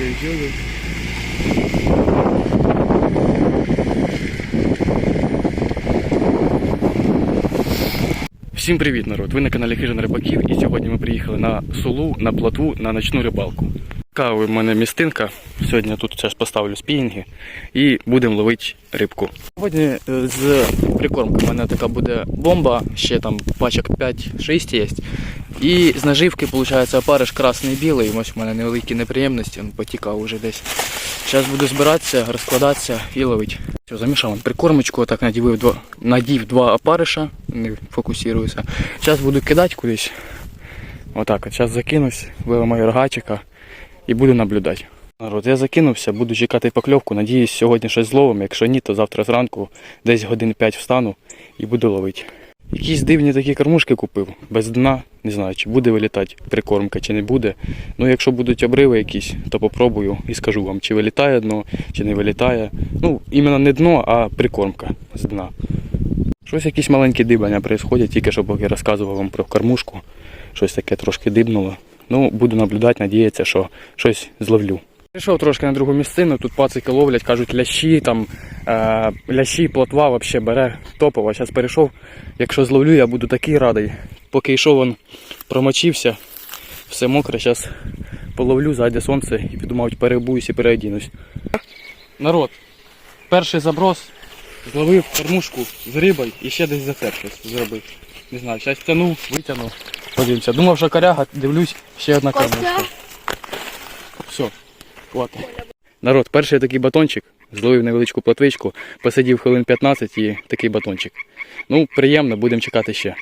Ой-ой-ой. Всім привіт, народ! Ви на каналі Хижин Рибаків і сьогодні ми приїхали на Сулу, на плотву, на ночну рибалку. Така у мене містинка. Сьогодні тут зараз поставлю спінінги і будемо ловити рибку. Сьогодні е, з прикормкою у мене така буде бомба, ще там пачок 5-6 є. І з наживки, виходить, опариш красний білий. Ось у мене невеликі неприємності, він потікав уже десь. Зараз буду збиратися, розкладатися і ловити. Все, замішав прикормочку, отак надів два, надів два опариша, не фокусуюся. Зараз буду кидати кудись. Отак, от зараз закинусь, виламаю рогачика і буду наблюдати. Народ, я закинувся, буду чекати покльовку. Надіюсь, сьогодні щось зловимо. Якщо ні, то завтра зранку десь годин 5 встану і буду ловити. Якісь дивні такі кормушки купив, без дна. Не знаю, чи буде вилітати прикормка, чи не буде. Ну, якщо будуть обриви якісь, то попробую і скажу вам, чи вилітає дно, чи не вилітає. Ну, іменно не дно, а прикормка з дна. Щось якісь маленькі дибання відбуваються, тільки що поки розказував вам про кормушку. Щось таке трошки дибнуло. Ну, буду наблюдати, надіятися, що щось зловлю. Прийшов трошки на другу місцину, тут пацики ловлять, кажуть, лящі, там, е, лящі, плотва взагалі бере топово. Зараз перейшов, якщо зловлю, я буду такий радий. Поки йшов, він промочився, все мокре, зараз половлю, зайде сонце і піду, мабуть, перебуюсь і переодінусь. Народ, перший заброс, зловив кормушку з рибою і ще десь зацеп щось зробив. Не знаю, зараз тянув, витягнув. Подивимося. Думав, що коряга, дивлюсь, ще одна кормушка. Все, хватить. Народ, перший такий батончик, зловив невеличку платвичку, посидів хвилин 15 і такий батончик. Ну, приємно, будемо чекати ще.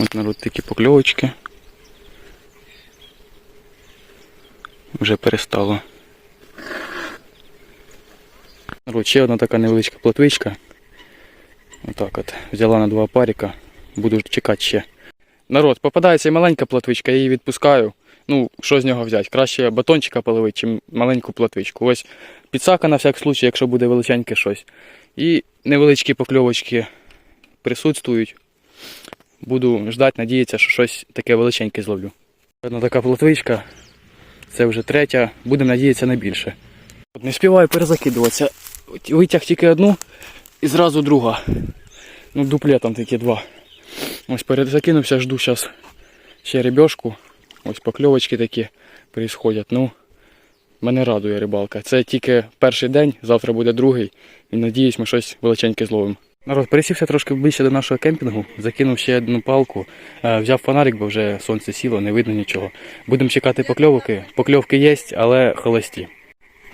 От народ такі покльовочки. Вже перестало. Народ, ще одна така невеличка платвичка. Отак от. Взяла на два паріка. Буду чекати ще. Народ, попадається і маленька платвичка, я її відпускаю. Ну, що з нього взяти? Краще батончика половити, чим маленьку платвичку. Ось підсака на всяк случай, якщо буде величеньке щось. І невеличкі покльовочки присутствують. Буду ждати, надіятися, що щось таке величеньке зловлю. Одна така платвичка. Це вже третя. Будемо надіятися на більше. Не співаю перезакидуватися. Витяг тільки одну і зразу друга. Ну, дуплетом такі два. Ось перезакинувся, жду зараз ще рибешку. Ось покльовочки такі происходять. Ну, мене радує рибалка. Це тільки перший день, завтра буде другий. І надіюсь, ми щось величеньке зловимо. Народ, пересівся трошки ближче до нашого кемпінгу, закинув ще одну палку, е, взяв фонарик, бо вже сонце сіло, не видно нічого. Будемо чекати покльовки. Покльовки є, але холості.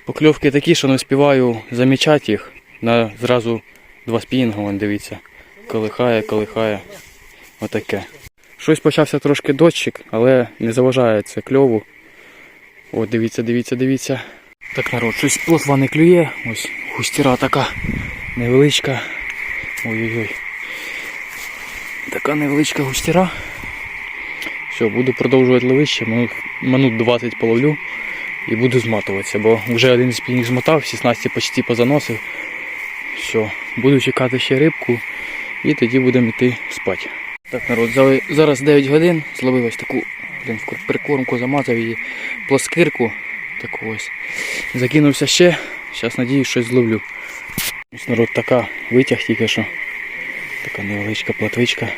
Покльовки такі, що не співаю замічати їх. На зразу два спінінга, вон, дивіться. Колихає, колихає. Отаке. Щось почався трошки дощик, але не заважає це кльову. От, дивіться, дивіться, дивіться. Так, народ, щось плотва не клює. Ось густіра така невеличка. Ой-ой-ой. Така невеличка густіра. Все, буду продовжувати ловище, минут, минут 20 половлю і буду зматуватися, бо вже один спінінг змотав, 16 почти позаносив. Все, буду чекати ще рибку і тоді будемо йти спати. Так, народ, зараз 9 годин, зловив ось таку блін, прикормку, замазав її плоскирку. Таку ось. Закинувся ще, зараз надіюсь, щось зловлю. Ось народ така витяг тільки що. Така невеличка платвичка.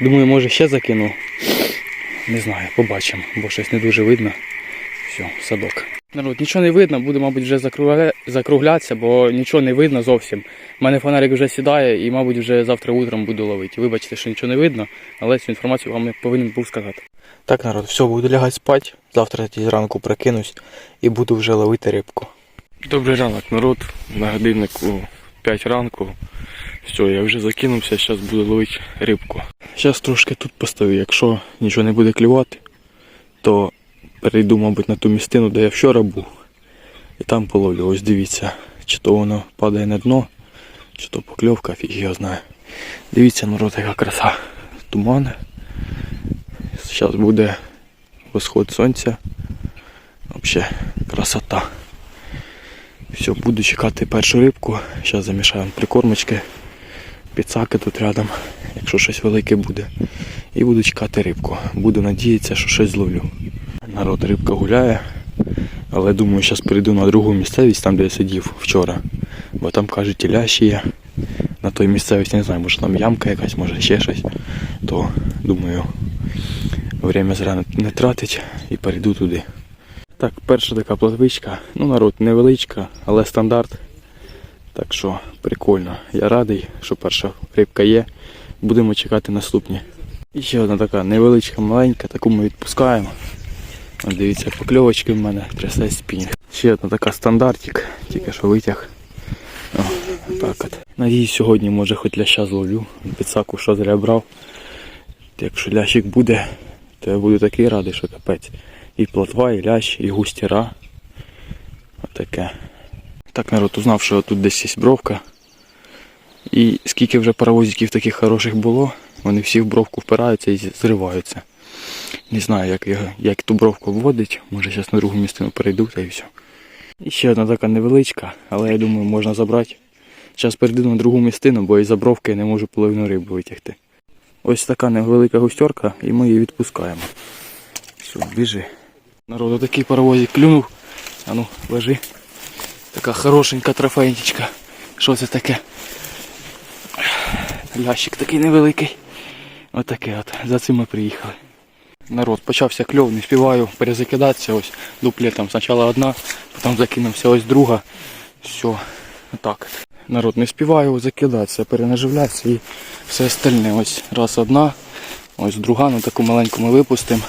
Думаю, може ще закину. Не знаю, побачимо, бо щось не дуже видно. Все, садок. Народ, нічого не видно, буду, мабуть, вже закругля... закруглятися, бо нічого не видно зовсім. У мене фонарик вже сідає і, мабуть, вже завтра утром буду ловити. Вибачте, що нічого не видно, але цю інформацію вам я повинен був сказати. Так, народ, все, буду лягати спати. Завтра тоді зранку прокинусь і буду вже ловити рибку. Добрий ранок, народ. На годиннику 5 ранку. Все, я вже закинувся, зараз буду ловити рибку. Зараз трошки тут постою, якщо нічого не буде клювати, то перейду, мабуть, на ту містину, де я вчора був. І там половлю. Ось дивіться, чи то воно падає на дно, чи то покльовка, фіг його знає. Дивіться, народ, яка краса. Туман. Зараз буде восход сонця. Взагалі красота. Все, буду чекати першу рибку. Зараз замішаємо прикормочки. Підсаки тут рядом, якщо щось велике буде. І буду чекати рибку. Буду надіятися, що щось зловлю. Народ рибка гуляє. Але думаю, зараз перейду на другу місцевість, там де я сидів вчора. Бо там кажуть, і лящі є. На той місцевості не знаю, може там ямка якась, може ще щось. То думаю, время зря не тратить і перейду туди. Так, перша така платвичка. Ну, народ невеличка, але стандарт. Так що прикольно. Я радий, що перша рибка є. Будемо чекати наступні. І ще одна така невеличка, маленька, таку ми відпускаємо. Дивіться, покльовочки в мене трясе спінг. Ще одна така стандартик, тільки що витяг. О, так от. Надіюсь, сьогодні може хоч ляща зловлю. Підсаку що зря брав. Якщо лящик буде, то я буду такий радий, що капець. І плотва, і лящ, і густіра. Отаке. Так, народ узнав, що тут десь є бровка. І скільки вже паровозиків таких хороших було, вони всі в бровку впираються і зриваються. Не знаю, як, його, як ту бровку вводить. Може зараз на другу місцину перейду та і все. І ще одна така невеличка, але я думаю, можна забрати. Зараз перейду на другу містину, бо із-за бровки я не можу половину риби витягти. Ось така невелика густерка і ми її відпускаємо. Все, біжи. Народу такий паровозик клюнув. А ну, лежи. Така хорошенька трофейничка. Що це таке? Ящик такий невеликий. Отаке от. За цим ми приїхали. Народ, почався кльов, співаю перезакидатися. Ось дуплетом спочатку одна, потім закинувся ось друга. Все, отак. Народ, не співаю закидатися, перенаживлятися і все остальне. Ось раз одна, ось друга, ну таку маленьку ми випустимо.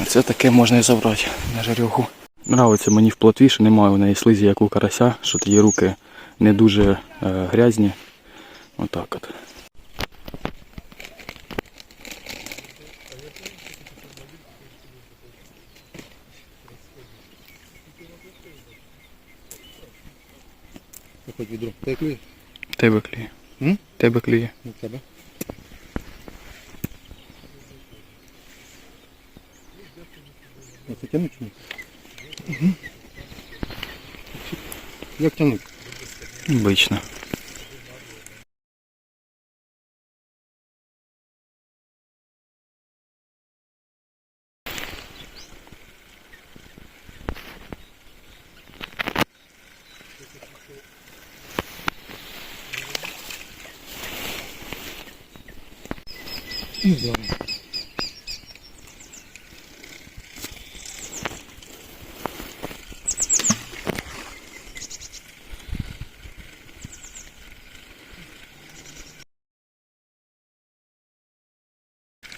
А це таке можна і забрати на жарюху. Нравиться мені в плотві, що немає у неї слизі, як у карася, що тоді руки не дуже е, грязні. Отак от. Відро. Та клює? Тебе клює. М? Тебе клює. У тебе? Це тянуть чи ні? Угу. Як тянуть? Обично. Знаю.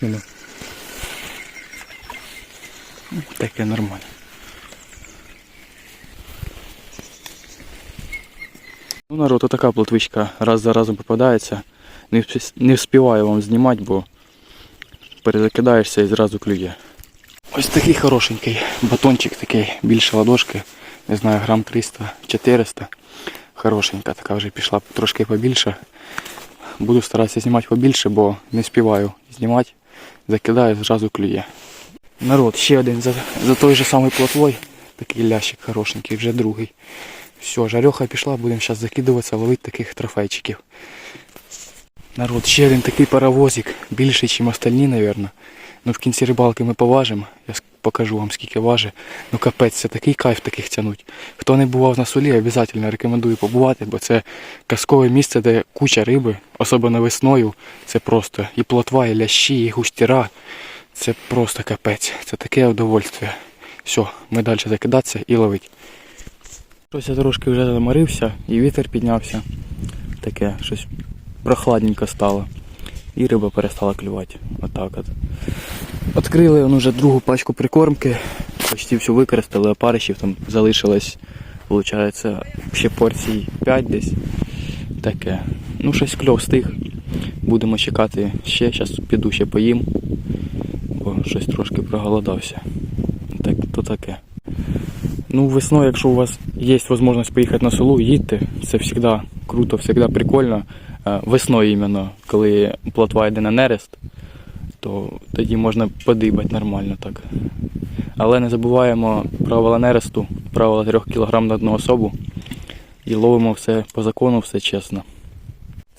Нема. Таке нормально. Ну, народ, така плотвичка раз за разом попадається. Не вспіваю вам знімати, бо перезакидаєшся і зразу клює. Ось такий хорошенький батончик, такий більше ладошки. Не знаю, грам 300-400. Хорошенька, така вже пішла трошки побільше. Буду старатися знімати побільше, бо не співаю знімати. Закидаю, зразу клює. Народ, ще один за, за той же самий плотвой. Такий лящик хорошенький, вже другий. Все, жареха пішла, будемо зараз закидуватися, ловити таких трофейчиків. Народ, ще один такий паровозик, більший, ніж остальні, мабуть. Ну в кінці рибалки ми поважимо. Я покажу вам скільки важить. Ну капець, це такий кайф таких тягнуть. Хто не бував на солі, обов'язково рекомендую побувати, бо це казкове місце, де куча риби, особливо весною. Це просто і плотва, і лящі, і густіра. Це просто капець. Це таке удовольствие. Все, ми далі закидатися і ловити. Щось я трошки вже заморився і вітер піднявся. Таке щось прохладненько стало. І риба перестала клювати. Отак от. Відкрили он уже другу пачку прикормки. Почти всю використали, а паришів там залишилось, виходить, ще порцій 5 десь. Таке. Ну, щось кльов стих. Будемо чекати ще. Зараз піду ще поїм бо щось трошки проголодався. Так, то таке. Ну, весною, якщо у вас є можливість поїхати на село, їдьте. Це завжди круто, завжди прикольно. Е, Весною іменно, коли плотва йде на нерест, то тоді можна подибати нормально так. Але не забуваємо правила нересту, правила 3 кг на одну особу. І ловимо все по закону, все чесно.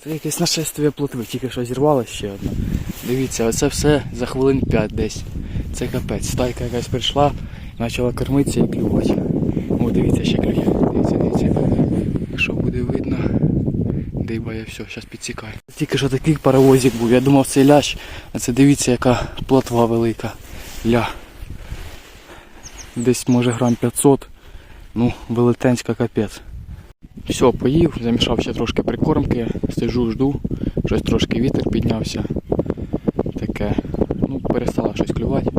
Це якесь нашествие плотви, тільки що зірвалося ще одна. Дивіться, оце все за хвилин 5 десь. Це капець. Стайка якась прийшла почала кормитися і клювати. О, дивіться, ще клює. Дивіться, дивіться. Якщо буде видно, дибає все, зараз підсікає. Тільки що такий паровозик був, я думав це лящ, а це дивіться, яка плотва велика. Ля. Десь може грам 500. Ну, велетенська капець. Все, поїв, замішав ще трошки прикормки, сиджу, жду, щось трошки вітер піднявся. Таке. Ну, перестало щось клювати.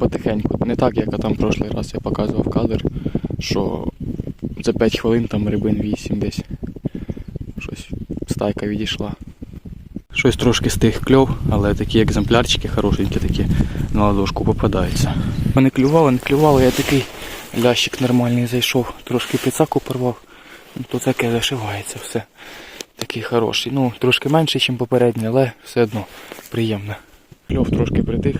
Потихеньку. Не так, як там прошлий раз я показував кадр, що за 5 хвилин там рибин 8 десь. Щось стайка відійшла. Щось трошки стих кльов, але такі екземплярчики хорошенькі такі на ладошку попадаються. Мене клювало, не клювало, я такий лящик нормальний зайшов, трошки пицаку порвав. Ну, то таке зашивається все. Такий хороший. Ну, трошки менший, ніж попередній, але все одно приємно. Кльов трошки притих.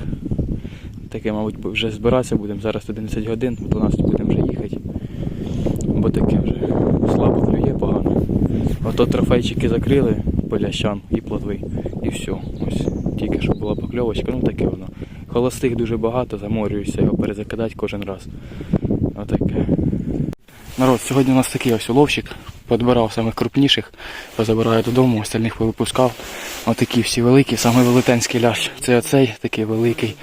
Таке, мабуть, вже збиратися будемо. Зараз 11 годин, 12 будемо вже їхати. Бо таке вже слабо клює погано. Ото трофейчики закрили по лящам і плотви. І все. Ось тільки що була покльовочка, ну таке воно. Холостих дуже багато, заморююся його перезакидати кожен раз. Отаке. Народ, сьогодні у нас такий ось уловчик. Подбирав самих крупніших, позабираю додому, остальних повипускав. Отакі всі великі, саме велетенський лящ. Це оцей такий великий.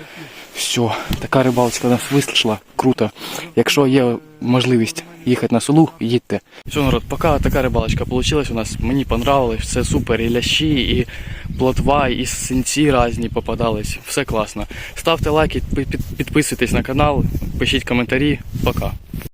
Все, така рибалочка нас вийшла, круто. Якщо є можливість їхати на селу, їдьте. Все, народ, пока така рибалочка вийшла у нас, мені понравилось, все супер, і лящі, і плотва, і синці різні попадались. Все класно. Ставте лайки, підписуйтесь на канал, пишіть коментарі. Пока.